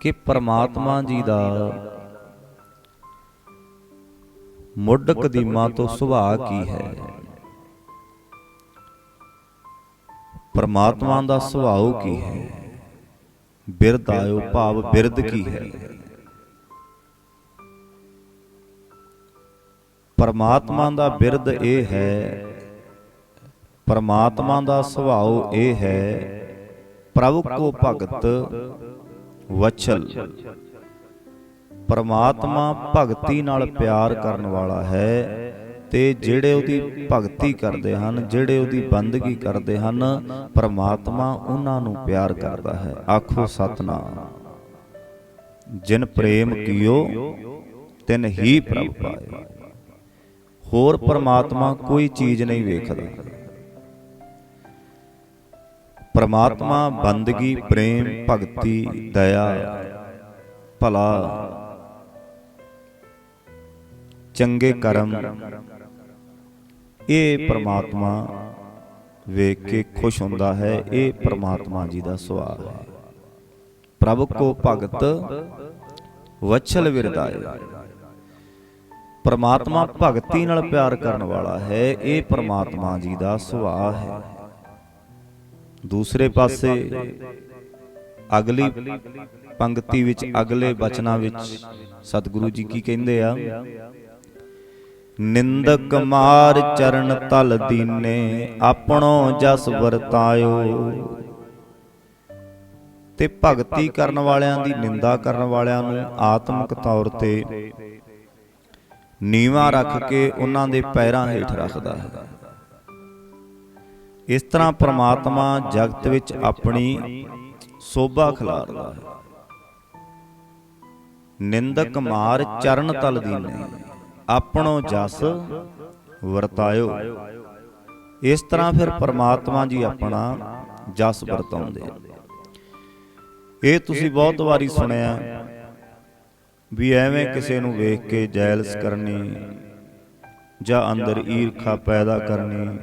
ਕਿ ਪਰਮਾਤਮਾ ਜੀ ਦਾ ਮੁੱਢ ਕਦੀਮਾਂ ਤੋਂ ਸੁਭਾਅ ਕੀ ਹੈ? ਪਰਮਾਤਮਾ ਦਾ ਸੁਭਾਅ ਕੀ ਹੈ? ਬਿਰਧ ਆਇਓ ਭਾਵ ਬਿਰਧ ਕੀ ਹੈ? ਪਰਮਾਤਮਾ ਦਾ ਬਿਰਧ ਇਹ ਹੈ, ਪਰਮਾਤਮਾ ਦਾ ਸੁਭਾਅ ਇਹ ਹੈ, ਪ੍ਰਭੂ ਕੋ ਭਗਤ ਵਚਲ ਪਰਮਾਤਮਾ ਭਗਤੀ ਨਾਲ ਪਿਆਰ ਕਰਨ ਵਾਲਾ ਹੈ ਤੇ ਜਿਹੜੇ ਉਹਦੀ ਭਗਤੀ ਕਰਦੇ ਹਨ, ਜਿਹੜੇ ਉਹਦੀ ਬੰਦਗੀ ਕਰਦੇ ਹਨ, ਪਰਮਾਤਮਾ ਉਹਨਾਂ ਨੂੰ ਪਿਆਰ ਕਰਦਾ ਹੈ। ਆਖੋ ਸਤਨਾਮ। ਜਿਨ ਪ੍ਰੇਮ ਕੀਓ, ਤਿਨ ਹੀ ਪ੍ਰਭ ਪਾਏ। ਹੋਰ ਪਰਮਾਤਮਾ ਕੋਈ ਚੀਜ਼ ਨਹੀਂ ਵੇਖਦਾ। ਪਰਮਾਤਮਾ ਬੰਦਗੀ ਪ੍ਰੇਮ ਭਗਤੀ ਦਇਆ ਭਲਾ। ਚੰਗੇ ਕਰਮ। ਇਹ ਪ੍ਰਮਾਤਮਾ ਵੇਖ ਕੇ ਖੁਸ਼ ਹੁੰਦਾ ਹੈ ਇਹ ਪ੍ਰਮਾਤਮਾ ਜੀ ਦਾ ਸੁਭਾਅ ਹੈ। ਪ੍ਰਭ ਕੋ ਭਗਤ ਵਛਲ ਵਿਰਦਾਏ ਪਰਮਾਤਮਾ ਭਗਤੀ ਨਾਲ ਪਿਆਰ ਕਰਨ ਵਾਲਾ ਹੈ ਇਹ ਪਰਮਾਤਮਾ ਜੀ ਦਾ ਸੁਭਾਅ ਹੈ। ਦੂਸਰੇ ਪਾਸੇ ਅਗਲੀ ਪੰਕਤੀ ਵਿੱਚ ਅਗਲੇ ਬਚਨਾਂ ਵਿੱਚ ਸਤਿਗੁਰੂ ਜੀ ਕੀ ਕਹਿੰਦੇ ਆ? ਨਿੰਦਕ ਮਾਰ ਚਰਨ ਤਲ ਦੀਨੇ ਆਪਣੋ ਜਸ ਵਰਤਾਇਓ। ਤੇ ਭਗਤੀ ਕਰਨ ਵਾਲਿਆਂ ਦੀ ਨਿੰਦਾ ਕਰਨ ਵਾਲਿਆਂ ਨੂੰ ਆਤਮਿਕ ਤੌਰ ਤੇ ਨੀਵਾ ਰੱਖ ਕੇ ਉਹਨਾਂ ਦੇ ਪੈਰਾਂ ਹੇਠ ਰੱਖਦਾ ਹੈ। ਇਸ ਤਰ੍ਹਾਂ ਪ੍ਰਮਾਤਮਾ ਜਗਤ ਵਿੱਚ ਆਪਣੀ ਸੋਭਾ ਖਿਲਾਰਦਾ ਹੈ। ਨਿੰਦਕ ਮਾਰ ਚਰਨ ਤਲ ਦੀਨੇ ਆਪਣੋ ਜਸ ਵਰਤਾਇਓ। ਇਸ ਤਰ੍ਹਾਂ ਫਿਰ ਪ੍ਰਮਾਤਮਾ ਜੀ ਆਪਣਾ ਜਸ ਵਰਤਾਉਂਦੇ ਇਹ ਤੁਸੀਂ ਬਹੁਤ ਵਾਰੀ ਸੁਣਿਆ ਵੀ ਐਵੇਂ ਕਿਸੇ ਨੂੰ ਵੇਖ ਕੇ ਜੈਲਸ ਕਰਨੀ ਜਾਂ ਅੰਦਰ ਈਰਖਾ ਪੈਦਾ ਕਰਨੀ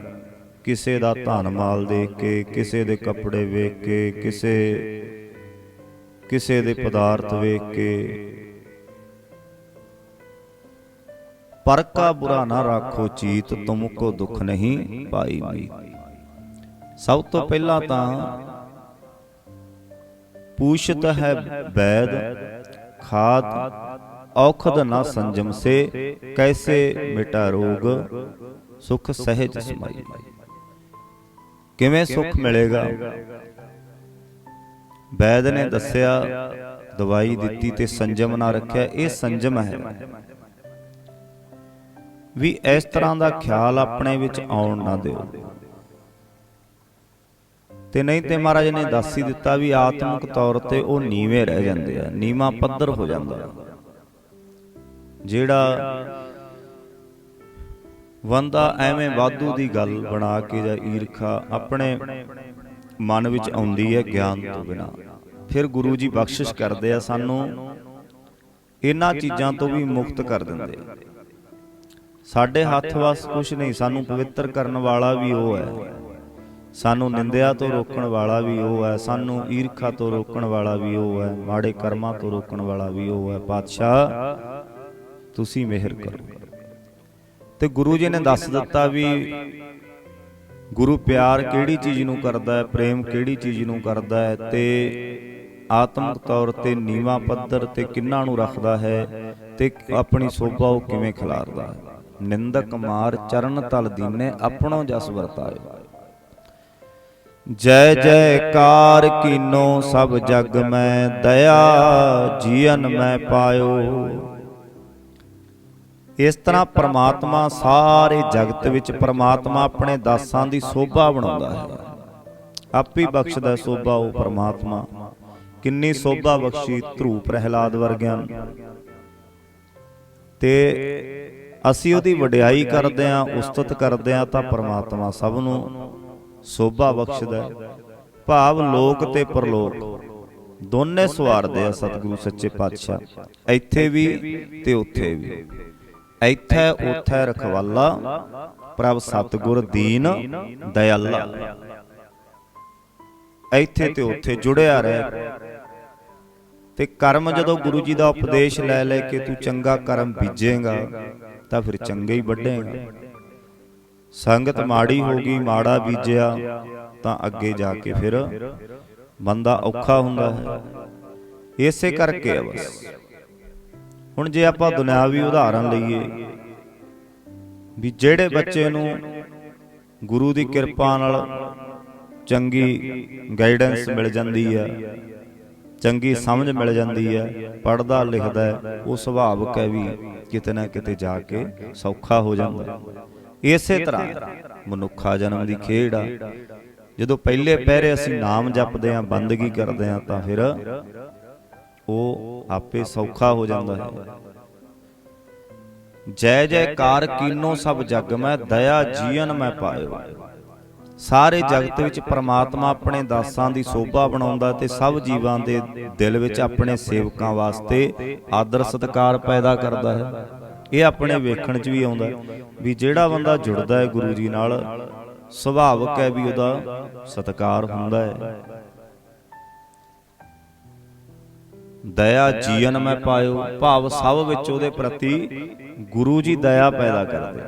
ਕਿਸੇ ਦਾ ਧਨ ਮਾਲ ਦੇਖ ਕੇ, ਕਿਸੇ ਦੇ ਕੱਪੜੇ ਵੇਖ ਕੇ, ਕਿਸੇ ਕਿਸੇ ਦੇ ਪਦਾਰਥ ਵੇਖ ਕੇ। ਪਰ ਕਾ ਬੁਰਾ ਨਾ ਰੱਖੋ ਚੀਤ, ਤੁਮ ਕੋ ਦੁੱਖ ਨਹੀਂ ਪਾਈ ਮੀ ਸਭ ਤੋਂ ਪਹਿਲਾਂ ਤਾਂ ਪੂਛਤ ਹੈ ਵੈਦ ਖਾਦ, ਔਖਦ ਨਾ ਸੰਜਮ ਸੇ, ਕੈਸੇ ਮਿਟਾ ਰੋਗ, ਸੁਖ ਸਹਿਜ ਸਮਾਈ। ਕਿਵੇਂ ਸੁਖ ਮਿਲੇਗਾ? ਵੈਦ ਨੇ ਦੱਸਿਆ ਦਵਾਈ ਦਿੱਤੀ ਤੇ ਸੰਜਮ ਨਾ ਰੱਖਿਆ ਇਹ ਸੰਜਮ ਹੈ। ਵੀ ਇਸ ਤਰ੍ਹਾਂ ਦਾ ਖਿਆਲ ਆਪਣੇ ਵਿੱਚ ਆਉਣ ਨਾ ਦਿਓ। ਤੇ ਨਹੀਂ ਤੇ ਮਹਾਰਾਜ ਨੇ ਦੱਸ ਹੀ ਦਿੱਤਾ ਵੀ ਆਤਮਿਕ ਤੌਰ ਤੇ ਉਹ ਨੀਵੇਂ ਰਹਿ ਜਾਂਦੇ ਆ ਨੀਵਾ ਪੱਧਰ ਹੋ ਜਾਂਦਾ। ਜਿਹੜਾ ਵੰਦਾ ਐਵੇਂ ਵਾਧੂ ਦੀ ਗੱਲ ਬਣਾ ਕੇ ਜਾਂ ਈਰਖਾ ਆਪਣੇ ਮਨ ਵਿੱਚ ਆਉਂਦੀ ਹੈ ਗਿਆਨ ਤੋਂ ਬਿਨਾ। ਫਿਰ ਗੁਰੂ ਜੀ ਬਖਸ਼ਿਸ਼ ਕਰਦੇ ਆ ਸਾਨੂੰ ਇਹਨਾਂ ਚੀਜ਼ਾਂ ਤੋਂ ਵੀ ਮੁਕਤ ਕਰ ਦਿੰਦੇ ਆ। ਸਾਡੇ ਹੱਥ ਵਸ ਕੁਝ ਨਹੀਂ, ਸਾਨੂੰ ਪਵਿੱਤਰ ਕਰਨ ਵਾਲਾ ਵੀ ਉਹ ਹੈ। ਸਾਨੂੰ ਨਿੰਦਿਆ ਤੋਂ ਰੋਕਣ ਵਾਲਾ ਵੀ ਉਹ ਹੈ, ਸਾਨੂੰ ਈਰਖਾ ਤੋਂ ਰੋਕਣ ਵਾਲਾ ਵੀ ਉਹ ਹੈ, ਮਾੜੇ ਕਰਮਾਂ ਤੋਂ ਰੋਕਣ ਵਾਲਾ ਵੀ ਉਹ ਹੈ। ਪਾਤਸ਼ਾਹ, ਤੁਸੀਂ ਮਿਹਰ ਕਰੋ। ਤੇ ਗੁਰੂ ਜੀ ਨੇ ਦੱਸ ਦਿੱਤਾ ਵੀ ਗੁਰੂ ਪਿਆਰ ਕਿਹੜੀ ਚੀਜ਼ ਨੂੰ ਕਰਦਾ ਹੈ, ਪ੍ਰੇਮ ਕਿਹੜੀ ਚੀਜ਼ ਨੂੰ ਕਰਦਾ ਹੈ ਤੇ ਆਤਮਿਕ ਤੌਰ ਤੇ ਨੀਵਾ ਪੱਧਰ ਤੇ ਕਿੰਨਾ ਨੂੰ ਰੱਖਦਾ ਹੈ ਤੇ ਆਪਣੀ ਸੋਭਾ ਉਹ ਕਿਵੇਂ ਖਿਲਾਰਦਾ ਹੈ। ਨਿੰਦਕ ਮਾਰ ਚਰਨ ਤਲ ਦੀਨੇ ਆਪਣੋ ਜਸ ਵਰਤਾਏ। ਜੈ ਜੈਕਾਰ ਕੀਨੋ ਸਭ ਜਗ ਮੈਂ, ਦਇਆ ਜੀਵਨ ਮੈਂ ਪਾਇਓ। ਇਸ ਤਰ੍ਹਾਂ ਪ੍ਰਮਾਤਮਾ ਸਾਰੇ ਜਗਤ ਵਿੱਚ ਪ੍ਰਮਾਤਮਾ ਆਪਣੇ ਦਾਸਾਂ ਦੀ ਸੋਭਾ ਬਣਾਉਂਦਾ ਹੈ। ਆਪ ਹੀ ਬਖਸ਼ਦਾ ਸੋਭਾ ਉਹ ਪ੍ਰਮਾਤਮਾ। ਕਿੰਨੀ ਸੋਭਾ ਬਖਸ਼ੀ ਧਰੂ ਪ੍ਰਹਿਲਾਦ ਵਰਗਿਆਂ ਤੇ ਅਸੀਂ ਉਹਦੀ ਵਡਿਆਈ ਕਰਦੇ ਆਂ ਉਸਤਤ ਕਰਦੇ ਆਂ ਤਾਂ ਪ੍ਰਮਾਤਮਾ ਸਭ ਨੂੰ ਸੋਭਾ ਬਖਸ਼ਦਾ ਭਾਵ ਲੋਕ ਤੇ ਪਰਲੋਕ ਦੋਨੇ ਸਵਾਰਦੇ ਆ ਸਤਿਗੁਰੂ ਸੱਚੇ ਪਾਤਸ਼ਾਹ। ਇੱਥੇ ਵੀ ਤੇ ਉੱਥੇ ਵੀ। ਇੱਥੇ ਉੱਥੇ ਰਖਵਾਲਾ ਪ੍ਰਭ ਸਤਿਗੁਰ ਦੀਨ ਦਇਆਲਾ ਇੱਥੇ ਤੇ ਉੱਥੇ ਜੁੜਿਆ ਰਹਿ ਤੇ ਕਰਮ ਜਦੋਂ ਗੁਰੂ ਜੀ ਦਾ ਉਪਦੇਸ਼ ਲੈ ਲੈ ਕੇ ਤੂੰ ਚੰਗਾ ਕਰਮ ਬੀਜੇਗਾ ਤਾਂ ਫਿਰ ਚੰਗੇ ਹੀ ਵੱਢੇਗਾ ਸੰਗਤ ਮਾੜੀ ਹੋ ਗਈ ਮਾੜਾ ਬੀਜਿਆ ਤਾਂ ਅੱਗੇ ਜਾ ਕੇ ਫਿਰ ਬੰਦਾ ਔਖਾ ਹੁੰਦਾ ਹੈ ਇਸੇ ਕਰਕੇ ਆ ਬਸ ਹੁਣ ਜੇ ਆਪਾਂ ਦੁਨਿਆਵੀ ਉਦਾਹਰਨ ਲਈਏ ਵੀ ਜਿਹੜੇ ਬੱਚੇ ਨੂੰ ਗੁਰੂ ਦੀ ਕਿਰਪਾ ਨਾਲ ਚੰਗੀ ਗਾਈਡੈਂਸ ਮਿਲ ਜਾਂਦੀ ਹੈ ਚੰਗੀ ਸਮਝ ਮਿਲ ਜਾਂਦੀ ਹੈ ਪੜਦਾ ਲਿਖਦਾ ਹੈ, ਉਹ ਸੁਭਾਵਕ ਹੈ ਵੀ ਕਿਤੇ ਨਾ ਕਿਤੇ ਜਾ ਕੇ ਸੌਖਾ ਹੋ ਜਾਂਦਾ। ਇਸੇ ਤਰ੍ਹਾਂ ਮਨੁੱਖਾ ਜਨਮ ਦੀ ਖੇਡ ਆ। ਜਦੋਂ ਪਹਿਲੇ ਪਹਿਰੇ ਅਸੀਂ ਨਾਮ ਜਪਦੇ ਆਂ ਬੰਦਗੀ ਕਰਦੇ ਆਂ ਤਾਂ ਫਿਰ ਉਹ ਆਪੇ ਸੌਖਾ ਹੋ ਜਾਂਦਾ ਹੈ। ਜੈ ਜੈਕਾਰ ਕੀਨੋ ਸਭ ਜਗ ਮੈਂ, ਦਇਆ ਜੀਵਨ ਮੈਂ ਪਾਇਓ। ਸਾਰੇ ਜਗਤ ਵਿੱਚ ਪ੍ਰਮਾਤਮਾ ਆਪਣੇ ਦਾਸਾਂ ਦੀ ਸੋਭਾ ਬਣਾਉਂਦਾ ਤੇ ਸਭ ਜੀਵਾਂ ਦੇ ਦਿਲ ਵਿੱਚ ਆਪਣੇ ਸੇਵਕਾਂ ਵਾਸਤੇ ਆਦਰ ਸਤਿਕਾਰ ਪੈਦਾ ਕਰਦਾ ਹੈ। ਇਹ ਆਪਣੇ ਵੇਖਣ 'ਚ ਵੀ ਆਉਂਦਾ ਵੀ ਜਿਹੜਾ ਬੰਦਾ ਜੁੜਦਾ ਹੈ ਗੁਰੂ ਜੀ ਨਾਲ, ਸੁਭਾਵਕ ਹੈ ਵੀ ਉਹਦਾ ਸਤਿਕਾਰ ਹੁੰਦਾ ਹੈ। ਦਇਆ ਜੀਵਨ ਮੈਂ ਪਾਇਓ ਭਾਵ ਸਭ ਵਿੱਚ ਉਹਦੇ ਪ੍ਰਤੀ ਗੁਰੂ ਜੀ ਦਇਆ ਪੈਦਾ ਕਰਦੇ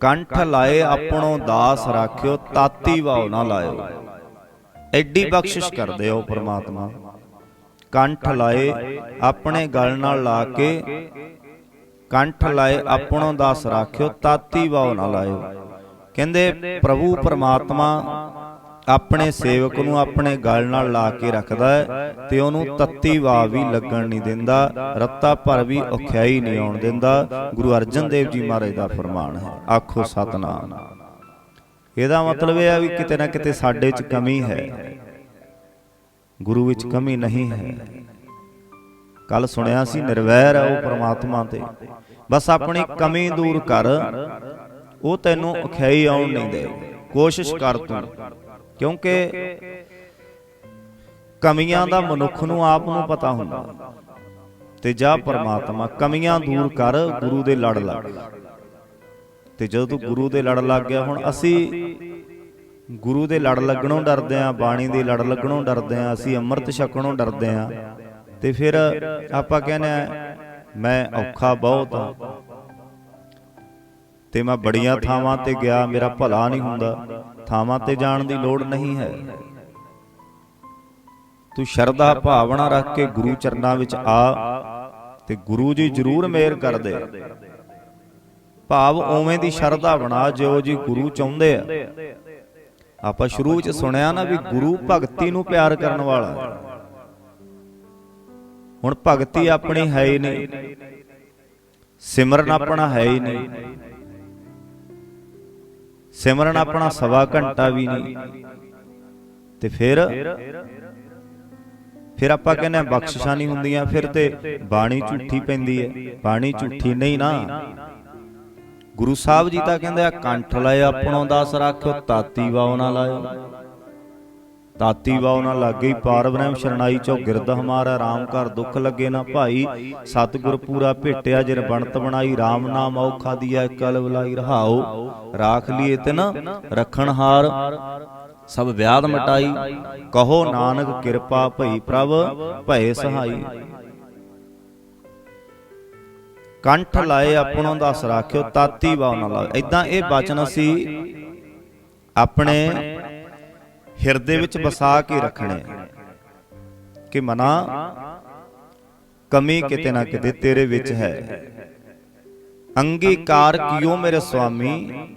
ਕੰਠ ਲਾਏ ਆਪਣੋ ਦਾਸ ਰਾਖਿਓ ਤਾਤੀ ਵਾਉ ਨਾ ਲਾਇਓ। ਐਡੀ ਬਖਸ਼ਿਸ਼ ਕਰਦੇ ਹੋ ਪ੍ਰਮਾਤਮਾ। ਕੰਠ ਲਾਏ ਆਪਣੇ ਗਲ ਨਾਲ ਲਾ ਕੇ। ਕੰਠ ਲਾਏ ਆਪਣੋ ਦਾਸ ਰਾਖਿਓ ਤਾਤੀ ਵਾਉ ਨਾ ਲਾਇਓ। ਕਹਿੰਦੇ ਪ੍ਰਭੂ ਪ੍ਰਮਾਤਮਾ ਆਪਣੇ ਸੇਵਕ ਨੂੰ ਆਪਣੇ ਗਲ ਨਾਲ ਲਾ ਕੇ ਰੱਖਦਾ ਹੈ ਤੇ ਉਹਨੂੰ ਤੱਤੀ ਵਾਹ ਵੀ ਲੱਗਣ ਨਹੀਂ ਦਿੰਦਾ, ਰੱਤਾ ਭਰ ਵੀ ਔਖਿਆਈ ਨਹੀਂ ਆਉਣ ਦਿੰਦਾ। ਗੁਰੂ ਅਰਜਨ ਦੇਵ ਜੀ ਮਹਾਰਾਜ ਦਾ ਫਰਮਾਨ ਹੈ, ਆਖੋ ਸਤਨਾਮ। ਇਹਦਾ ਮਤਲਬ ਇਹ ਆ ਵੀ ਕਿਤੇ ਨਾ ਕਿਤੇ ਸਾਡੇ 'ਚ ਕਮੀ ਹੈ। ਗੁਰੂ ਵਿੱਚ ਕਮੀ ਨਹੀਂ ਹੈ। ਕੱਲ ਸੁਣਿਆ ਸੀ ਨਿਰਵੈਰ ਹੈ ਉਹ ਪ੍ਰਮਾਤਮਾ ਤੇ। ਬਸ ਆਪਣੀ ਕਮੀ ਦੂਰ ਕਰ, ਉਹ ਤੈਨੂੰ ਔਖਿਆਈ ਆਉਣ ਨਹੀਂ ਦੇ। ਕੋਸ਼ਿਸ਼ ਕਰ ਤੂੰ। ਕਿਉਂਕਿ ਕਮੀਆਂ ਦਾ ਮਨੁੱਖ ਨੂੰ ਆਪ ਨੂੰ ਪਤਾ ਹੁੰਦਾ। ਤੇ ਜਾ ਪਰਮਾਤਮਾ, ਕਮੀਆਂ ਦੂਰ ਕਰ, ਗੁਰੂ ਦੇ ਲੜ ਲੱਗ। ਤੇ ਜਦੋਂ ਤੂੰ ਗੁਰੂ ਦੇ ਲੜ ਲੱਗ ਗਿਆ, ਹੁਣ ਅਸੀਂ ਗੁਰੂ ਦੇ ਲੜ ਲੱਗਣੋਂ ਡਰਦੇ ਆਂ ਬਾਣੀ ਦੇ ਲੜ ਲੱਗਣੋਂ ਡਰਦੇ ਆਂ ਅਸੀਂ ਅੰਮ੍ਰਿਤ ਛਕਣੋਂ ਡਰਦੇ ਆਂ ਤੇ ਫਿਰ ਆਪਾਂ ਕਹਿੰਦੇ ਆ ਮੈਂ ਔਖਾ ਬਹੁਤ ਆ ਤੇ ਮੈਂ ਬੜੀਆਂ ਥਾਵਾਂ ਤੇ ਗਿਆ ਮੇਰਾ ਭਲਾ ਨਹੀਂ ਹੁੰਦਾ। ਥਾਵਾਂ ਤੇ ਜਾਣ ਦੀ ਲੋੜ ਨਹੀਂ ਹੈ। ਤੂੰ ਸ਼ਰਧਾ ਭਾਵਨਾ ਰੱਖ ਕੇ ਗੁਰੂ ਚਰਨਾਂ ਵਿੱਚ ਆ। ਤੇ ਗੁਰੂ ਜੀ ਜ਼ਰੂਰ ਮੇਰ ਕਰਦੇ ਭਾਵ ਉਵੇਂ ਦੀ ਸ਼ਰਧਾ ਬਣਾ ਜਿਉ ਜੀ ਗੁਰੂ ਚਾਹੁੰਦੇ ਆ। ਆਪਾਂ ਸ਼ੁਰੂ ਵਿੱਚ ਸੁਣਿਆ ਨਾ ਵੀ ਗੁਰੂ ਭਗਤੀ ਨੂੰ ਪਿਆਰ ਕਰਨ ਵਾਲਾ। ਹੁਣ ਭਗਤੀ ਆਪਣੀ ਹੈ ਹੀ ਨਹੀਂ। ਸਿਮਰਨ ਆਪਣਾ ਹੈ ਹੀ ਨਹੀਂ। ਸਿਮਰਨ ਆਪਣਾ ਸਵਾ ਘੰਟਾ ਵੀ ਨਹੀਂ। ਤੇ ਫਿਰ? ਫਿਰ? ਆਪਾਂ ਕਹਿੰਦੇ ਆ ਬਖਸ਼ਿਸ਼ਾਂ ਨਹੀਂ ਹੁੰਦੀਆਂ ਫਿਰ ਤੇ ਬਾਣੀ ਝੂਠੀ ਪੈਂਦੀ ਹੈ। ਬਾਣੀ ਝੂਠੀ ਨਹੀਂ ਨਾ। ਗੁਰੂ ਸਾਹਿਬ ਜੀ ਤਾਂ ਕਹਿੰਦੇ ਆ ਕੰਠ ਲਾਏ ਆਪਣੋ ਦਾਸ ਰੱਖਿਓ ਤਾਤੀ ਵਾਉ ਨਾ ਲਾਇਓ। ਤਾਤੀ ਵਾਉ ਨਾ ਲੱਗੇ ਪਾਰ ਬ੍ਰਹਮ ਸ਼ਰਣਾਈ ਚੋ ਗਿਰਦ ਹਮਾਰਾ RAM ਘਰ ਦੁੱਖ ਲੱਗੇ ਨਾ ਭਾਈ। ਸਤਿਗੁਰ ਪੂਰਾ ਭੇਟਿਆ, ਜਿਨ ਬਣਤ ਬਣਾਈ RAM ਨਾਮ ਔਖਾ ਦੀਆ ਕਲ ਬੁਲਾਈ ਰਹਾਓ। ਰਾਖ ਲਈ ਤਿਨ ਰਖਣ ਹਾਰ, ਸਭ ਵਿਆਦ ਮਟਾਈ। ਕਹੋ ਨਾਨਕ ਕਿਰਪਾ ਭਈ ਪ੍ਰਭ, ਭਏ ਸਹਾਈ। ਕੰਠ ਲਾਏ ਆਪਣੋਂ ਦਸ ਰਾਖਿਓ, ਤਾਤੀ ਵਾਉ ਨਾ ਲਾਓ ਇਦਾਂ ਇਹ ਬਚਨ ਅਸੀਂ ਆਪਣੇ ਹਿਰਦੇ ਵਿੱਚ ਵਸਾ ਕੇ ਰੱਖਣੇ। ਕਿ ਮਨਾ ਕਮੀ ਕਿਤੇ ਨਾ ਕਿਤੇ ਤੇਰੇ ਵਿੱਚ ਹੈ। ਅੰਗੀਕਾਰ ਕੀਓ ਮੇਰੇ ਸੁਆਮੀ।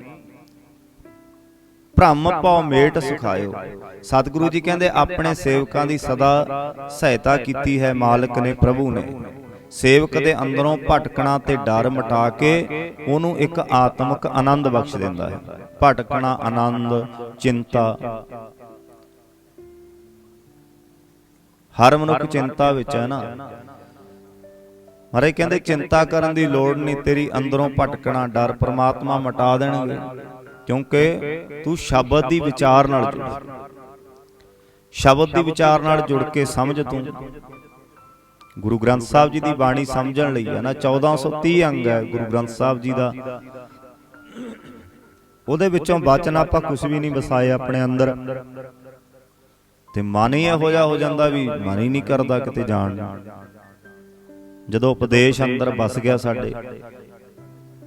ਭ੍ਰਮ ਪਉ ਮੇਟ ਸੁਖਾਇਓ। ਸਤਿਗੁਰੂ ਜੀ ਕਹਿੰਦੇ ਆਪਣੇ ਸੇਵਕਾਂ ਦੀ ਸਦਾ ਸਹਾਇਤਾ ਕੀਤੀ ਹੈ ਮਾਲਕ ਨੇ ਪ੍ਰਭੂ ਨੇ। ਸੇਵਕ ਦੇ ਅੰਦਰੋਂ ਭਟਕਣਾ ਤੇ ਡਰ ਮਟਾ ਕੇ ਉਹਨੂੰ ਇੱਕ ਆਤਮਿਕ ਆਨੰਦ ਬਖਸ਼ ਦਿੰਦਾ ਹੈ। ਭਟਕਣਾ ਆਨੰਦ ਚਿੰਤਾ ਹਰ ਮਨੁੱਖ ਚਿੰਤਾ ਵਿੱਚ ਹੈ ਨਾ। ਮਹਾਰਾਜ ਕਹਿੰਦੇ ਚਿੰਤਾ ਕਰਨ ਦੀ ਲੋੜ ਨਹੀਂ ਤੇਰੀ ਅੰਦਰੋਂ ਭਟਕਣਾ ਡਰ ਪ੍ਰਮਾਤਮਾ ਮਟਾ ਦੇਣਗੇ। ਕਿਉਂਕਿ ਤੂੰ ਸ਼ਬਦ ਦੀ ਵਿਚਾਰ ਨਾਲ ਜੁੜ। ਸ਼ਬਦ ਦੀ ਵਿਚਾਰ ਨਾਲ ਜੁੜ ਕੇ ਸਮਝ ਤੂੰ। ਗੁਰੂ ਗ੍ਰੰਥ ਸਾਹਿਬ ਜੀ ਦੀ ਬਾਣੀ ਸਮਝਣ ਲਈ ਹੈ ਨਾ 1430 ਅੰਗ ਹੈ ਗੁਰੂ ਗ੍ਰੰਥ ਸਾਹਿਬ ਜੀ ਦਾ। ਉਹਦੇ ਵਿੱਚੋਂ ਬਚਨ ਆਪਾਂ ਕੁਝ ਵੀ ਨਹੀਂ ਵਸਾਏ ਆਪਣੇ ਅੰਦਰ। ਤੇ ਮਨ ਹੀ ਇਹੋ ਜਿਹਾ ਹੋ ਜਾਂਦਾ ਵੀ ਮਨ ਹੀ ਨਹੀਂ ਕਰਦਾ ਕਿਤੇ ਜਾਣ ਜਦੋਂ ਉਪਦੇਸ਼ ਅੰਦਰ ਵਸ ਗਿਆ ਸਾਡੇ,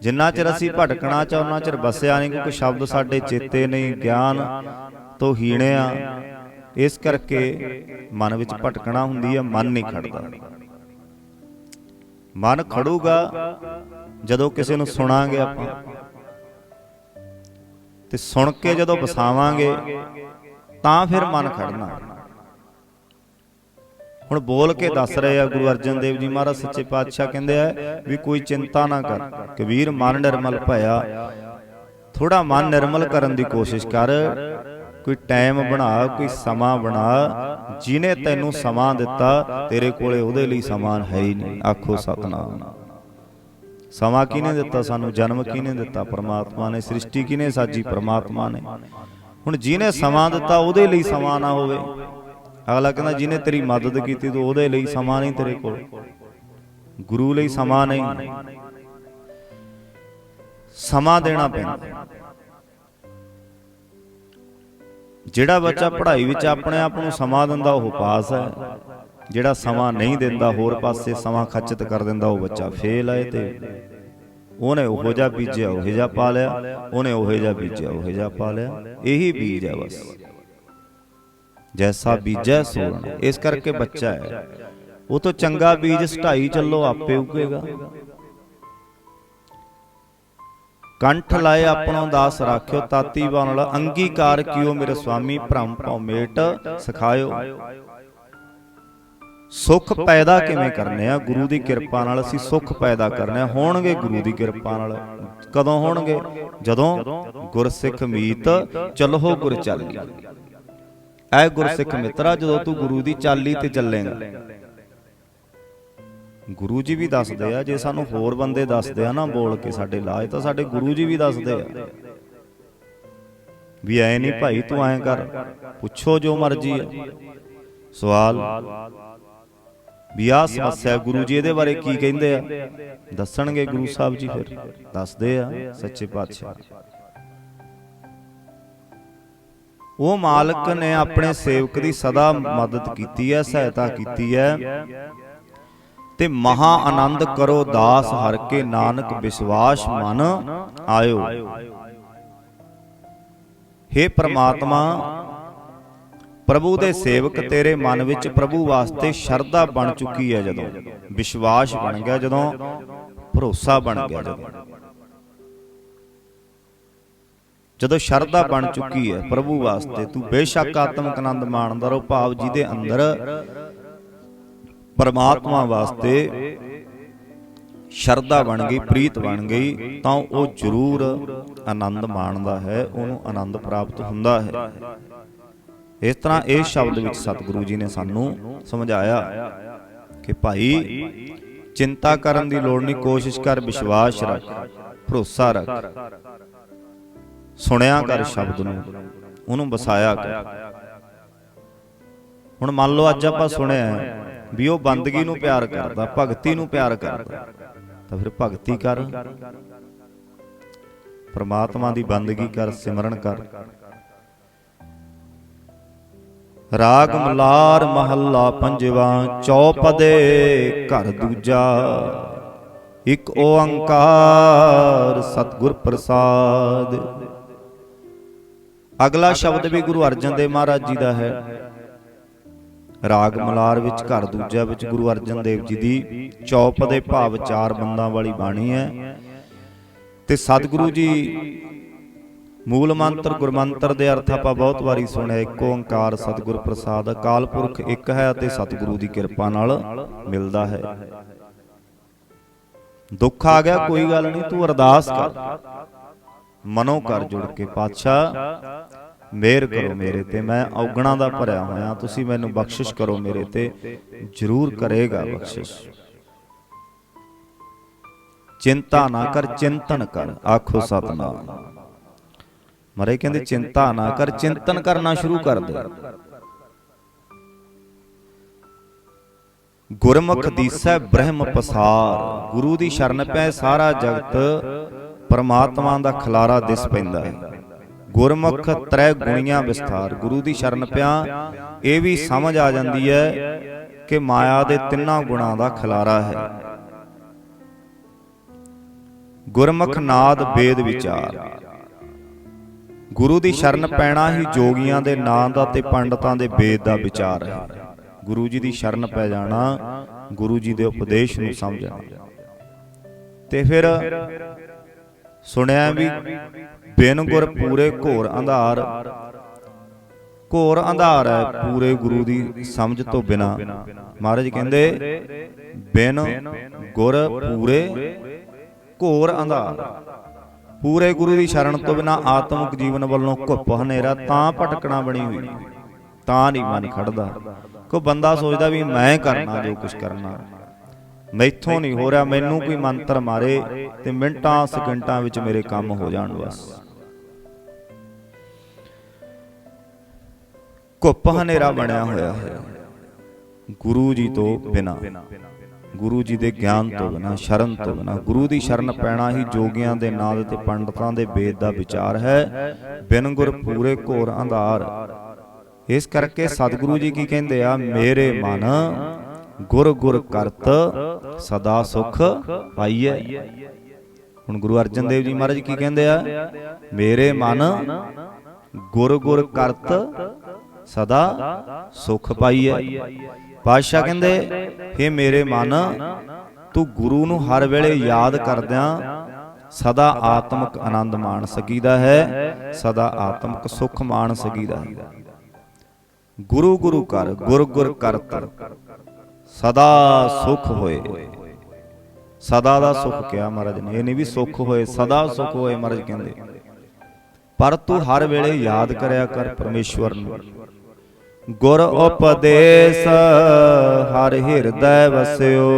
ਜਿੰਨਾ ਚਿਰ ਅਸੀਂ ਭਟਕਣਾ ਚ ਉਹਨਾਂ ਚਿਰ ਵਸਿਆ ਨਹੀਂ, ਕਿਉਂਕਿ ਸ਼ਬਦ ਸਾਡੇ ਚੇਤੇ ਨਹੀਂ, ਗਿਆਨ ਤੋਂ ਹੀਣੇ ਆ। ਇਸ ਕਰਕੇ ਮਨ ਵਿੱਚ ਭਟਕਣਾ ਹੁੰਦੀ ਹੈ ਮਨ ਨਹੀਂ ਖੜਦਾ। ਮਨ ਖੜੂਗਾ ਜਦੋਂ ਕਿਸੇ ਨੂੰ ਸੁਣਾਂਗੇ ਆਪਾਂ। ਤੇ ਸੁਣ ਕੇ ਜਦੋਂ ਵਸਾਵਾਂਗੇ ਤਾਂ ਫਿਰ ਮਨ ਖੜਨਾ। ਹੁਣ ਬੋਲ ਕੇ ਦੱਸ ਰਹੇ ਆ ਗੁਰੂ ਅਰਜਨ ਦੇਵ ਜੀ ਮਹਾਰਾਜ ਸੱਚੇ ਪਾਤਸ਼ਾਹ ਕਹਿੰਦੇ ਆ ਵੀ ਕੋਈ ਚਿੰਤਾ ਨਾ ਕਰ ਕਬੀਰ ਮਨ ਨਿਰਮਲ ਭਇਆ। ਥੋੜਾ ਮਨ ਨਿਰਮਲ ਕਰਨ ਦੀ ਕੋਸ਼ਿਸ਼ ਕਰ ਕੋਈ ਟਾਈਮ ਬਣਾ ਕੋਈ ਸਮਾਂ ਬਣਾ ਜਿਨੇ ਤੈਨੂੰ ਸਮਾਂ ਦਿੱਤਾ ਤੇਰੇ ਕੋਲੇ ਉਹਦੇ ਲਈ ਸਮਾਂ ਹੈ ਹੀ ਨਹੀਂ। ਆਖੋ ਸਤਨਾਮ। ਸਮਾਂ ਕਿਹਨੇ ਦਿੱਤਾ ਸਾਨੂੰ? ਜਨਮ ਕਿਹਨੇ ਦਿੱਤਾ? ਪ੍ਰਮਾਤਮਾ ਨੇ। ਸ੍ਰਿਸ਼ਟੀ ਕਿਹਨੇ ਸਾਜੀ? ਪ੍ਰਮਾਤਮਾ ਨੇ। ਹੁਣ ਜਿਹਨੇ ਸਮਾਂ ਦਿੱਤਾ ਉਹਦੇ ਲਈ ਸਮਾਂ ਨਾ ਹੋਵੇ। ਅਗਲਾ ਕਹਿੰਦਾ, ਜਿਹਨੇ ਤੇਰੀ ਮਦਦ ਕੀਤੀ, ਤੂੰ ਉਹਦੇ ਲਈ ਸਮਾਂ ਨਹੀਂ ਤੇਰੇ ਕੋਲ। ਗੁਰੂ ਲਈ ਸਮਾਂ ਨਹੀਂ। ਸਮਾਂ ਦੇਣਾ ਪੈਂਦਾ। ਜਿਹੜਾ ਬੱਚਾ ਪੜ੍ਹਾਈ ਵਿੱਚ ਆਪਣੇ ਆਪ ਨੂੰ ਸਮਾਂ ਦਿੰਦਾ, ਉਹ ਪਾਸ ਹੈ। ਜਿਹੜਾ ਸਮਾਂ ਨਹੀਂ ਦਿੰਦਾ, ਹੋਰ ਪਾਸੇ ਸਮਾਂ ਖਚਤ ਕਰ ਦਿੰਦਾ, ਉਹ ਬੱਚਾ ਫੇਲ ਹੈ ਤੇ ਉਹਨੇ ਉਹੋ ਜਿਹਾ ਬੀਜਿਆ ਉਹੋ ਜਿਹਾ ਪਾ ਲਿਆ ਉਹਨੇ ਉਹੋ ਜਿਹਾ ਬੀਜਿਆ ਉਹੋ ਜਿਹਾ ਪਾ ਲਿਆ ਇਹੀ ਬੀਜ ਹੈ ਬਸ। ਜੈਸਾ ਬੀਜੈ ਸੋਣ ਇਸ ਕਰਕੇ ਬੱਚਾ ਹੈ। ਉਹ ਤੋਂ ਚੰਗਾ ਬੀਜ ਸਟਾਈ ਚੱਲੋ ਆਪੇ ਉਗੇਗਾ। ਕੰਠ ਲਾਏ ਆਪਣੋ ਦਾਸ ਰਾਖਿਓ ਤਾਤੀ ਬਾਣ ਵਾਲਾ ਅੰਗੀਕਾਰ ਕੀਓ ਮੇਰੇ ਸੁਆਮੀ ਭ੍ਰਮ ਭਉ ਮੇਟ ਸਿਖਾਇਓ। ਸੁੱਖ ਪੈਦਾ ਕਿਵੇਂ ਕਰਨੇ ਆ? ਗੁਰੂ ਦੀ ਕਿਰਪਾ ਨਾਲ ਅਸੀਂ ਸੁੱਖ ਪੈਦਾ ਕਰਨੇ ਆ। ਹੋਣਗੇ ਗੁਰੂ ਦੀ ਕਿਰਪਾ ਨਾਲ। ਕਦੋਂ ਹੋਣਗੇ? ਜਦੋਂ ਗੁਰਸਿੱਖ ਮੀਤ ਚਲੋ ਗੁਰ ਚੱਲੀ ਐ ਗੁਰਸਿੱਖ ਮਿੱਤਰਾ ਜਦੋਂ ਤੂੰ ਗੁਰੂ ਦੀ ਚਾਲੀ ਤੇ ਚੱਲੇਗਾ। ਗੁਰੂ ਜੀ ਵੀ ਦੱਸਦੇ ਆ ਜੇ ਸਾਨੂੰ ਹੋਰ ਬੰਦੇ ਦੱਸਦੇ ਆ ਨਾ ਬੋਲ ਕੇ ਸਾਡੇ ਲਾਜ ਤਾਂ ਸਾਡੇ ਗੁਰੂ ਜੀ ਵੀ ਦੱਸਦੇ ਆ। ਵੀ ਐ ਨਹੀਂ ਭਾਈ ਤੂੰ ਐਂ ਕਰ ਪੁੱਛੋ ਜੋ ਮਰਜ਼ੀ ਆ। ਸਵਾਲ। ਵੀ ਆ ਸਮੱਸਿਆ ਗੁਰੂ ਜੀ ਇਹਦੇ ਬਾਰੇ ਕੀ ਕਹਿੰਦੇ ਆ? ਦੱਸਣਗੇ ਗੁਰੂ ਸਾਹਿਬ ਜੀ ਫਿਰ। ਦੱਸਦੇ ਆ ਸੱਚੇ ਪਾਤਸ਼ਾਹ। ਉਹ ਮਾਲਕ ਨੇ ਆਪਣੇ ਸੇਵਕ ਦੀ ਸਦਾ ਮਦਦ ਕੀਤੀ ਹੈ ਸਹਾਇਤਾ ਕੀਤੀ ਹੈ। ਤੇ ਮਹਾ ਆਨੰਦ ਕਰੋ ਦਾਸ ਹਰ ਕੇ ਨਾਨਕ ਵਿਸ਼ਵਾਸ ਮਨ ਆਇਓ। हे ਪ੍ਰਮਾਤਮਾ ਪ੍ਰਭੂ ਦੇ ਸੇਵਕ ਤੇਰੇ ਮਨ ਵਿੱਚ ਪ੍ਰਭੂ ਵਾਸਤੇ ਸ਼ਰਧਾ ਬਣ ਚੁੱਕੀ ਹੈ ਜਦੋਂ ਵਿਸ਼ਵਾਸ ਬਣ ਗਿਆ ਜਦੋਂ ਭਰੋਸਾ ਬਣ ਗਿਆ ਜਦੋਂ ਜਦੋਂ ਸ਼ਰਧਾ ਬਣ ਚੁੱਕੀ ਹੈ ਪ੍ਰਭੂ ਵਾਸਤੇ ਤੂੰ ਬੇਸ਼ੱਕ ਆਤਮਿਕ ਆਨੰਦ ਮਾਣਦਾ ਰਹੋ ਭਾਵ ਜਿਹਦੇ ਅੰਦਰ ਪਰਮਾਤਮਾ ਵਾਸਤੇ ਸ਼ਰਧਾ ਬਣ ਗਈ ਪ੍ਰੀਤ ਬਣ ਗਈ ਤਾਂ ਉਹ ਜ਼ਰੂਰ ਆਨੰਦ ਮਾਣਦਾ ਹੈ ਉਹਨੂੰ ਆਨੰਦ ਪ੍ਰਾਪਤ ਹੁੰਦਾ ਹੈ। ਇਸ ਤਰ੍ਹਾਂ ਇਸ ਸ਼ਬਦ ਵਿੱਚ ਸਤਿਗੁਰੂ ਜੀ ਨੇ ਸਾਨੂੰ ਸਮਝਾਇਆ ਕਿ ਭਾਈ ਚਿੰਤਾ ਕਰਨ ਦੀ ਲੋੜ ਨਹੀਂ ਕੋਸ਼ਿਸ਼ ਕਰ ਵਿਸ਼ਵਾਸ ਰੱਖ ਭਰੋਸਾ ਰੱਖ। ਸੁਣਿਆ ਕਰ ਸ਼ਬਦ ਨੂੰ ਉਹਨੂੰ ਵਸਾਇਆ ਕਰ। ਹੁਣ ਮੰਨ ਲਓ ਅੱਜ ਆਪਾਂ ਸੁਣਿਆ ਵੀ ਉਹ ਬੰਦਗੀ ਨੂੰ ਪਿਆਰ ਕਰਦਾ ਭਗਤੀ ਨੂੰ ਪਿਆਰ ਕਰਦਾ। ਤਾਂ ਫਿਰ ਭਗਤੀ ਕਰ। ਪ੍ਰਮਾਤਮਾ ਦੀ ਬੰਦਗੀ ਕਰ ਸਿਮਰਨ ਕਰ। ਰਾਗ ਮਲਾਰ ਮਹੱਲਾ ਪੰਜਵਾ ਚੌਪਦੇ ਘਰ ਦੂਜਾ। ਇੱਕ ਓੰਕਾਰ ਸਤਿਗੁਰ ਪ੍ਰਸਾਦ। ਅਗਲਾ ਸ਼ਬਦ ਵੀ ਗੁਰੂ ਅਰਜਨ ਦੇਵ ਮਹਾਰਾਜ ਜੀ ਦਾ ਹੈ। ਰਾਗ ਮਲਾਰ ਵਿੱਚ ਘਰ ਦੂਜਾ ਵਿੱਚ ਗੁਰੂ ਅਰਜਨ ਦੇਵ ਜੀ ਦੀ ਚੌਪ ਦੇ ਭਾਵ ਚਾਰ ਬੰਦਾਂ ਵਾਲੀ ਬਾਣੀ ਹੈ। ਤੇ ਸਤਿਗੁਰੂ ਜੀ ਮੂਲ ਮੰਤਰ ਗੁਰਮੰਤਰ ਦੇ ਅਰਥ ਆਪਾਂ ਬਹੁਤ ਵਾਰੀ ਸੁਣਿਆ, ਇੱਕ ਓੰਕਾਰ ਸਤਿਗੁਰ ਪ੍ਰਸਾਦ, ਅਕਾਲ ਪੁਰਖ ਇੱਕ ਹੈ ਅਤੇ ਸਤਿਗੁਰੂ ਦੀ ਕਿਰਪਾ ਨਾਲ ਮਿਲਦਾ ਹੈ। ਦੁੱਖ ਆ ਗਿਆ, ਕੋਈ ਗੱਲ ਨਹੀਂ, ਤੂੰ ਅਰਦਾਸ ਕਰ। ਮਨੋਂ ਕਰ ਜੁੜ ਕੇ ਪਾਤਸ਼ਾਹ, ਮਿਹਰ ਕਰੋ ਮੇਰੇ ਤੇ, ਮੈਂ ਔਗਣਾ ਦਾ ਭਰਿਆ ਹੋਇਆ, ਤੁਸੀਂ ਮੈਨੂੰ ਬਖਸ਼ਿਸ਼ ਕਰੋ ਮੇਰੇ ਤੇ, ਜ਼ਰੂਰ ਕਰੇਗਾ ਬਖਸ਼ਿਸ਼। ਚਿੰਤਾ ਨਾ ਕਰ, ਚਿੰਤਨ ਕਰ, ਆਖੋ ਸਤਨਾਮ। ਮਰੇ ਕਹਿੰਦੇ ਚਿੰਤਾ ਨਾ ਕਰ ਚਿੰਤਨ ਕਰਨਾ ਸ਼ੁਰੂ ਕਰ ਦੇ। ਗੁਰਮੁਖ ਦੀਸੈ ਬ੍ਰਹਮ ਪਸਾਰ। ਗੁਰੂ ਦੀ ਸ਼ਰਨ ਪੈ ਸਾਰਾ ਜਗਤ ਪਰਮਾਤਮਾ ਦਾ ਖਲਾਰਾ ਦਿਸ ਪੈਂਦਾ ਹੈ। ਗੁਰਮੁਖ ਤ੍ਰੈ ਗੁਣੀਆਂ ਵਿਸਥਾਰ। ਗੁਰੂ ਦੀ ਸ਼ਰਨ ਪਿਆ। ਇਹ ਵੀ ਸਮਝ ਆ ਜਾਂਦੀ ਹੈ ਕਿ ਮਾਇਆ ਦੇ ਤਿੰਨਾਂ ਗੁਣਾਂ ਦਾ ਖਿਲਾਰਾ ਹੈ। ਗੁਰਮੁਖ ਨਾਦ ਵੇਦ ਵਿਚਾਰ। ਗੁਰੂ ਦੀ ਸ਼ਰਨ ਪੈਣਾ ਹੀ ਜੋਗੀਆਂ ਦੇ ਨਾਂ ਦਾ ਤੇ ਪੰਡਤਾਂ ਦੇ ਵੇਦ ਦਾ ਵਿਚਾਰ ਹੈ। ਗੁਰੂ ਜੀ ਦੀ ਸ਼ਰਨ ਪੈ ਜਾਣਾ ਗੁਰੂ ਜੀ ਦੇ ਉਪਦੇਸ਼ ਨੂੰ ਸਮਝਣਾ। ਤੇ ਫਿਰ ਸੁਣਿਆ ਵੀ ਬਿਨ ਗੁਰ ਪੂਰੇ ਘੋਰ ਅੰਧਾਰ। ਘੋਰ ਅੰਧਾਰ ਹੈ ਪੂਰੇ ਗੁਰੂ ਦੀ ਸਮਝ ਤੋਂ ਬਿਨਾ। ਮਹਾਰਾਜ ਕਹਿੰਦੇ ਬਿਨ ਗੁਰ ਪੂਰੇ ਘੋਰ ਅੰਧਾਰ। ਪੂਰੇ ਗੁਰੂ ਦੀ ਸ਼ਰਨ ਤੋਂ ਬਿਨਾ ਆਤਮਿਕ ਜੀਵਨ ਵੱਲੋਂ ਘੁੱਪ ਹਨੇਰਾ ਤਾਂ ਭਟਕਣਾ ਬਣੀ ਹੋਈ। ਤਾਂ ਨਹੀਂ ਮਨ ਖੜਦਾ। ਕੋ ਬੰਦਾ ਸੋਚਦਾ ਵੀ ਮੈਂ ਕਰਨਾ ਜੋ ਕੁਝ ਕਰਨਾ। ਮੈਥੋਂ ਨਹੀਂ ਹੋ ਰਿਹਾ, ਮੈਨੂੰ ਕੋਈ ਮੰਤਰ ਮਾਰੇ ਤੇ ਮਿੰਟਾਂ, ਸਕਿੰਟਾਂ ਵਿੱਚ ਮੇਰੇ ਕੰਮ ਹੋ ਜਾਣ ਬਸ। ਘੁੱਪ ਹਨੇਰਾ ਬਣਿਆ ਹੋਇਆ। ਹੈ ਗੁਰੂ ਜੀ ਤੋਂ ਬਿਨਾ। ਗੁਰੂ ਜੀ ਦੇ ਗਿਆਨ ਤੋਂ ਬਿਨਾ, ਸ਼ਰਨ ਤੋਂ ਬਿਨਾ, ਗੁਰੂ ਦੀ ਸ਼ਰਨ ਪੈਣਾ ਹੀ ਜੋਗੀਆਂ ਦੇ ਨਾਦ ਤੇ ਪੰਡਤਾਂ ਦੇ ਵੇਦ ਦਾ ਵਿਚਾਰ ਹੈ। ਬਿਨ ਗੁਰ ਪੂਰੇ ਘੋਰ ਅੰਧਾਰ। ਇਸ ਕਰਕੇ ਸਤਿਗੁਰੂ ਜੀ ਕੀ ਕਹਿੰਦੇ ਆ, ਮੇਰੇ ਮਨ ਗੁਰ ਗੁਰ ਕਰਤ, ਸਦਾ ਸੁਖ ਪਾਈਐ। ਹੁਣ ਗੁਰੂ ਅਰਜਨ ਦੇਵ ਜੀ ਮਹਾਰਾਜ ਕੀ ਕਹਿੰਦੇ ਆ, ਮੇਰੇ ਮਨ ਗੁਰ ਗੁਰ ਕਰਤ, ਸਦਾ ਸੁਖ ਪਾਈਐ। ਪਾਤਸ਼ਾਹ ਕਹਿੰਦੇ हे ਮੇਰੇ ਮਨ ਤੂੰ ਗੁਰੂ ਨੂੰ ਹਰ ਵੇਲੇ ਯਾਦ ਕਰਦਿਆਂ ਸਦਾ ਆਤਮਿਕ ਆਨੰਦ ਮਾਣ ਸਕੀਦਾ ਹੈ ਸਦਾ ਆਤਮਿਕ ਸੁਖ ਮਾਣ ਸਕੀਦਾ ਹੈ। ਗੁਰੂ ਗੁਰੂ ਕਰ ਗੁਰ ਗੁਰ ਕਰਤ ਸਦਾ ਸੁਖ ਹੋਏ। ਸਦਾ ਦਾ ਸੁਖ ਕਿਹਾ ਮਹਾਰਾਜ ਨੇ? ਇਹ ਨਹੀਂ ਵੀ ਸੁਖ ਹੋਏ ਸਦਾ ਸੁਖ ਹੋਏ ਮਹਾਰਾਜ ਕਹਿੰਦੇ। ਪਰ ਤੂੰ ਹਰ ਵੇਲੇ ਯਾਦ ਕਰਿਆ ਕਰ ਪਰਮੇਸ਼ਵਰ ਨੂੰ। ਗੁਰ ਉਪਦੇਸ਼ ਹਰ ਹਿਰਦੈ ਵਸਿਓ।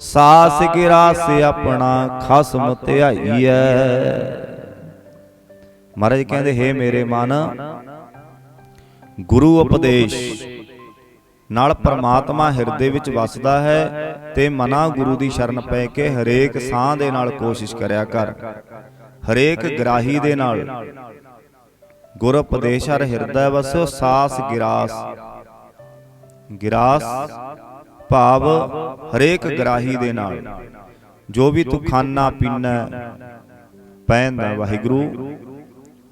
ਸਾਸ ਗਿਰਾਸ ਆਪਣਾ ਖਸਮ ਧਿਆਈਐ ਮਹਾਰਾਜ ਕਹਿੰਦੇ ਹੇ ਮੇਰੇ ਮਨ ਗੁਰੂ ਉਪਦੇਸ਼। ਨਾਲ ਪ੍ਰਮਾਤਮਾ ਹਿਰਦੇ ਵਿੱਚ ਵਸਦਾ ਹੈ ਤੇ ਮਨਾ ਗੁਰੂ ਦੀ ਸ਼ਰਨ ਪੈ ਕੇ ਹਰੇਕ ਸਾਹ ਦੇ ਨਾਲ ਕੋਸ਼ਿਸ਼ ਕਰਿਆ ਕਰ। ਹਰੇਕ ਗ੍ਰਾਹੀ ਦੇ ਨਾਲ। ਗੁਰ ਉਪਦੇਸ਼ ਹਰ ਹਿਰਦੈ ਵਸੋ, ਸਾਸ ਗਿਰਾਸ। ਗਿਰਾਸ ਭਾਵ ਹਰੇਕ ਗ੍ਰਾਹੀ ਦੇ ਨਾਲ। ਜੋ ਵੀ ਤੂੰ ਖਾਣਾ ਪੀਣਾ ਪੈਂਦਾ ਵਾਹਿਗੁਰੂ,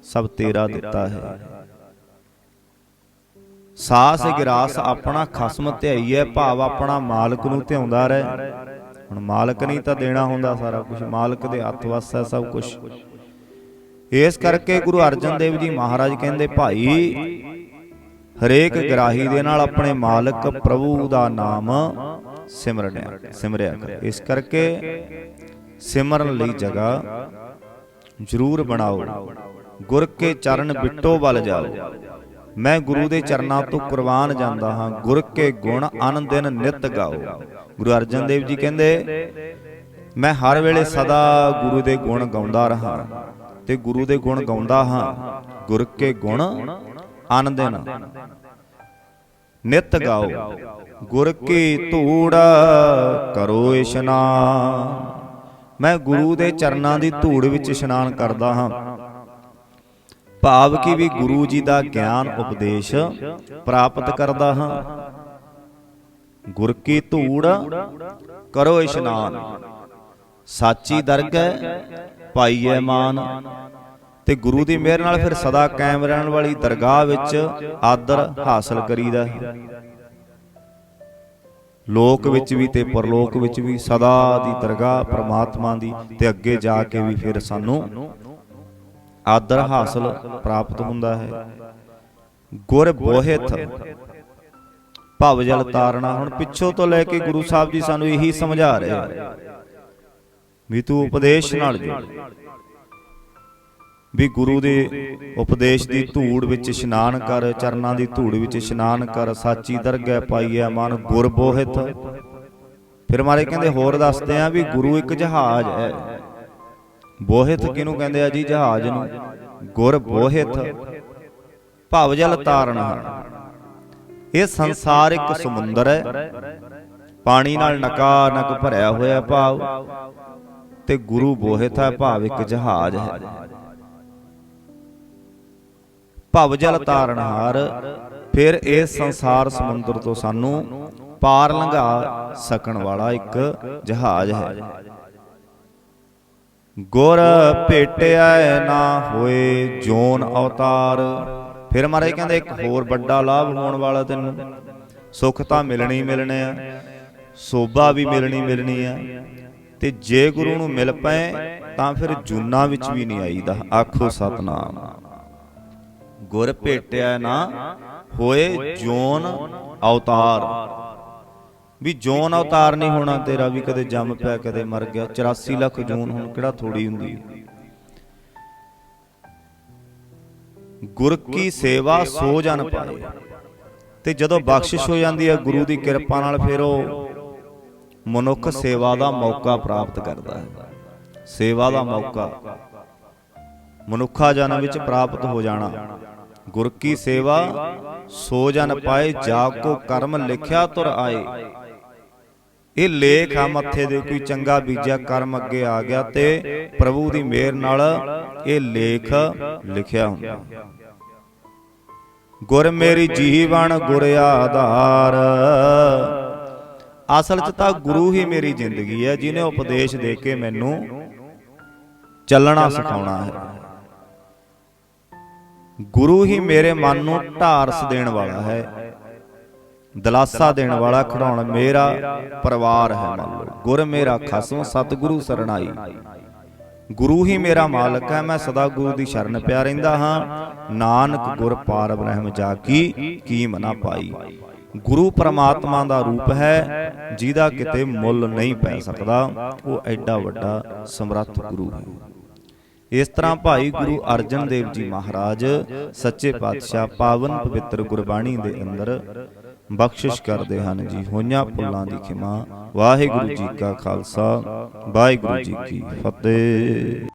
ਸਭ ਤੇਰਾ ਦਿੱਤਾ ਹੈ। ਸਾਸ ਗਿਰਾਸ ਆਪਣਾ ਖਸਮ ਧਿਆਈ ਹੈ, ਭਾਵ ਆਪਣਾ ਮਾਲਕ ਨੂੰ ਧਿਆਉਂਦਾ ਰਹਿ। ਹੁਣ ਮਾਲਕ ਨਹੀਂ ਤਾਂ ਦੇਣਾ ਹੁੰਦਾ ਸਾਰਾ ਕੁਝ ਮਾਲਕ ਦੇ ਹੱਥ ਵੱਸ ਹੈ ਸਭ ਕੁਝ ਇਸ ਕਰਕੇ ਗੁਰੂ ਅਰਜਨ ਦੇਵ ਜੀ ਮਹਾਰਾਜ ਕਹਿੰਦੇ, ਭਾਈ, ਹਰੇਕ ਗਰਾਹੀ ਦੇ ਨਾਲ ਆਪਣੇ ਮਾਲਕ ਪ੍ਰਭੂ ਦਾ ਨਾਮ ਸਿਮਰਨਿਆ ਸਿਮਰਿਆ ਕਰ। ਇਸ ਕਰਕੇ ਸਿਮਰਨ ਲਈ ਜਗ੍ਹਾ ਜ਼ਰੂਰ ਬਣਾਓ। ਗੁਰ ਕੇ ਚਰਨ ਬਿੱਟੋ ਵੱਲ ਜਾਓ। ਮੈਂ ਗੁਰੂ ਦੇ ਚਰਨਾਂ ਤੋਂ ਕੁਰਬਾਨ ਜਾਂਦਾ ਹਾਂ। ਗੁਰ ਕੇ ਗੁਣ ਅਨ ਦਿਨ ਨਿਤ ਗਾਓ। ਗੁਰੂ ਅਰਜਨ ਦੇਵ ਜੀ ਕਹਿੰਦੇ, ਮੈਂ ਹਰ ਵੇਲੇ ਸਦਾ ਗੁਰੂ ਦੇ ਗੁਣ ਗਾਉਂਦਾ ਰਹਾ। ਤੇ ਗੁਰੂ ਦੇ ਗੁਣ ਗਾਉਂਦਾ ਹਾਂ। ਗੁਰ ਕੇ ਗੁਣ ਅਨ ਨਿਤ ਗਾਓ। ਗੁਰ ਕੀ ਧੂੜ ਕਰੋ ਇਸ਼ਨਾਨ। ਮੈਂ ਗੁਰੂ ਦੇ ਚਰਨਾਂ ਦੀ ਧੂੜ ਵਿੱਚ ਇਸ਼ਨਾਨ ਕਰਦਾ ਹਾਂ। ਭਾਵ ਕਿ ਵੀ ਗੁਰੂ ਜੀ ਦਾ ਗਿਆਨ ਉਪਦੇਸ਼ ਪ੍ਰਾਪਤ ਕਰਦਾ ਹਾਂ। ਗੁਰ ਕੀ ਧੂੜ ਕਰੋ ਇਸ਼ਨਾਨ। ਸਾਚੀ ਦਰਗਹਿ ਪਾਈਐ ਮਾਨ। ਤੇ ਗੁਰੂ ਦੀ ਮਿਹਰ ਨਾਲ ਫਿਰ ਸਦਾ ਕਾਇਮ ਰਹਿਣ ਵਾਲੀ ਦਰਗਾਹ ਵਿੱਚ ਆਦਰ ਹਾਸਲ ਕਰੀਦਾ ਹੈ। ਲੋਕ ਵਿੱਚ ਵੀ ਤੇ ਪਰਲੋਕ ਵਿੱਚ ਵੀ ਸਦਾ ਦੀ ਦਰਗਾਹ ਪ੍ਰਮਾਤਮਾ ਦੀ ਤੇ ਅੱਗੇ ਜਾ ਕੇ ਵੀ ਫਿਰ ਸਾਨੂੰ ਆਦਰ ਹਾਸਲ ਪ੍ਰਾਪਤ ਹੁੰਦਾ ਹੈ। ਗੁਰ ਬੋਹਿਤ ਭਵ ਜਲ ਤਾਰਨਾ ਹੁਣ ਪਿੱਛੋਂ ਤੋਂ ਲੈ ਕੇ ਗੁਰੂ ਸਾਹਿਬ ਜੀ ਸਾਨੂੰ ਇਹੀ ਸਮਝਾ ਰਹੇ ਵੀ ਤੂੰ ਉਪਦੇਸ਼ ਨਾਲ ਜੁੜ ਵੀ ਗੁਰੂ ਦੇ ਉਪਦੇਸ਼ ਦੀ ਧੂੜ ਵਿੱਚ ਇਸ਼ਨਾਨ ਕਰ ਚਰਨਾਂ ਦੀ ਧੂੜ ਵਿੱਚ ਇਸ਼ਨਾਨ ਕਰ ਸਾਚੀ ਦਰਗਹਿ ਪਾਈਐ ਮਨ ਗੁਰ ਬੋਹਿਤ। ਫਿਰ ਮਾਰੇ ਕਹਿੰਦੇ ਹੋਰ ਦੱਸਦੇ ਆ ਵੀ ਗੁਰੂ ਇੱਕ ਜਹਾਜ਼ ਹੈ। ਬੋਹਿਤ ਕਿਹਨੂੰ ਕਹਿੰਦੇ ਆ ਜੀ ਜਹਾਜ਼ ਨੂੰ? ਗੁਰ ਬੋਹਿਤ। ਭਵ ਜਲ ਤਾਰਨਾ ਇਹ ਸੰਸਾਰ ਇੱਕ ਸਮੁੰਦਰ ਹੈ। ਪਾਣੀ ਨਾਲ ਨਕਾ ਨਕ ਭਰਿਆ ਹੋਇਆ ਭਾਵ। ਤੇ ਗੁਰੂ ਬੋਹਿਤ ਹੈ ਭਾਵ ਇੱਕ ਜਹਾਜ਼ ਹੈ। ਭਵ ਜਲ ਤਾਰਨਹਾਰ ਫਿਰ ਇਸ ਸੰਸਾਰ ਸਮੁੰਦਰ ਤੋਂ ਸਾਨੂੰ ਪਾਰ ਲੰਘਾ ਸਕਣ ਵਾਲਾ ਇੱਕ ਜਹਾਜ਼ ਹੈ। ਗੁਰ ਭੇਟਿਆ ਨਾ ਹੋਏ ਜੋਨ ਅਵਤਾਰ। ਫਿਰ ਮਹਾਰਾਜ ਕਹਿੰਦੇ ਇੱਕ ਹੋਰ ਵੱਡਾ ਲਾਭ ਹੋਣ ਵਾਲਾ ਤੈਨੂੰ। ਸੁੱਖ ਤਾਂ ਮਿਲਣੀ ਮਿਲਣੇ ਆ ਸੋਭਾ ਵੀ ਮਿਲਣੀ ਮਿਲਣੀ ਆ। ਤੇ ਜੇ ਗੁਰੂ ਨੂੰ ਮਿਲ ਪਏ ਤਾਂ ਫਿਰ ਜੂਨਾ ਵਿੱਚ ਵੀ ਨਹੀਂ ਆਈਦਾ। ਆਖੋ ਸਤਨਾਮ। ਗੁਰ ਭੇਟਿਆ ਨਾ ਹੋਏ ਜੋਨ ਅਵਤਾਰ। ਵੀ ਜੋਨ ਅਵਤਾਰ ਨਹੀਂ ਹੋਣਾ ਤੇਰਾ ਵੀ ਕਦੇ ਜੰਮ ਪਿਆ ਕਦੇ ਮਰ ਗਿਆ। 84 ਲੱਖ ਜੂਨ ਹੁਣ ਕਿਹੜਾ ਥੋੜੀ ਹੁੰਦੀ ਗੁਰ ਕੀ ਸੇਵਾ ਸੋ ਜਨ ਪਾਏ। ਤੇ ਜਦੋਂ ਬਖਸ਼ਿਸ਼ ਹੋ ਜਾਂਦੀ ਹੈ ਗੁਰੂ ਦੀ ਕਿਰਪਾ ਨਾਲ ਫਿਰ ਉਹ ਮਨੁੱਖ ਸੇਵਾ ਦਾ ਮੌਕਾ ਪ੍ਰਾਪਤ ਕਰਦਾ ਹੈ। ਸੇਵਾ ਦਾ ਮੌਕਾ। ਮਨੁੱਖਾ ਜਨਮ ਵਿੱਚ ਪ੍ਰਾਪਤ ਹੋ ਜਾਣਾ। ਗੁਰ ਕੀ ਸੇਵਾ ਸੋ ਜਨ ਪਾਏ ਜਾ ਕੋ ਕਰਮ ਲਿਖਿਆ ਤੁਰ ਆਏ। ਇਹ ਲੇਖ ਆ ਮੱਥੇ ਦੇ ਕੋਈ ਚੰਗਾ ਬੀਜਿਆ ਕਰਮ ਅੱਗੇ ਆ ਗਿਆ ਤੇ ਪ੍ਰਭੂ ਦੀ ਮਿਹਰ ਨਾਲ ਇਹ ਲੇਖ ਲਿਖਿਆ ਹੁੰਦਾ ਗੁਰ ਮੇਰੀ ਜੀਵਨ ਗੁਰ ਆਧਾਰ। ਅਸਲ 'ਚ ਤਾਂ ਗੁਰੂ ਹੀ ਮੇਰੀ ਜ਼ਿੰਦਗੀ ਹੈ ਜਿਨੇ ਉਪਦੇਸ਼ ਦੇ ਕੇ ਮੈਨੂੰ ਚੱਲਣਾ ਸਿਖਾਉਣਾ ਹੈ। ਗੁਰੂ ਹੀ ਮੇਰੇ ਮਨ ਨੂੰ ਢਾਰਸ ਦੇਣ ਵਾਲਾ ਹੈ। ਦਲਾਸਾ ਦੇਣ ਵਾਲਾ ਖੜਾਉਣ ਮੇਰਾ ਪਰਿਵਾਰ ਹੈ ਮੰਨ ਲਓ। ਗੁਰ ਮੇਰਾ ਖਸਮ ਸਤਿਗੁਰੂ ਸਰਣਾਈ। ਗੁਰੂ ਹੀ ਮੇਰਾ ਮਾਲਕ ਹੈ ਮੈਂ ਸਦਾ ਗੁਰੂ ਦੀ ਸ਼ਰਨ ਪਿਆ ਰਹਿੰਦਾ ਹਾਂ। ਨਾਨਕ ਗੁਰ ਪਾਰ ਬ੍ਰਹਮ ਜਾ ਕੀ ਕੀ ਮਨਾ ਪਾਈ। ਗੁਰੂ ਪਰਮਾਤਮਾ ਦਾ ਰੂਪ ਹੈ, ਜਿਹਦਾ ਕਿਤੇ ਮੁੱਲ ਨਹੀਂ ਪੈ ਸਕਦਾ, ਉਹ ਐਡਾ ਵੱਡਾ ਸਮਰੱਥ ਗੁਰੂ ਹੈ। ਇਸ ਤਰ੍ਹਾਂ ਭਾਈ ਗੁਰੂ ਅਰਜਨ ਦੇਵ ਜੀ ਮਹਾਰਾਜ ਸੱਚੇ ਪਾਤਸ਼ਾਹ ਪਾਵਨ ਪਵਿੱਤਰ ਗੁਰਬਾਣੀ ਦੇ ਅੰਦਰ ਬਖਸ਼ਿਸ਼ ਕਰਦੇ ਹਨ ਜੀ, ਹੋਈਆਂ ਭੁੱਲਾਂ ਦੀ ਖਿਮਾ। ਵਾਹਿਗੁਰੂ ਜੀ ਕਾ ਖਾਲਸਾ, ਵਾਹਿਗੁਰੂ ਜੀ ਕੀ ਫਤਿਹ।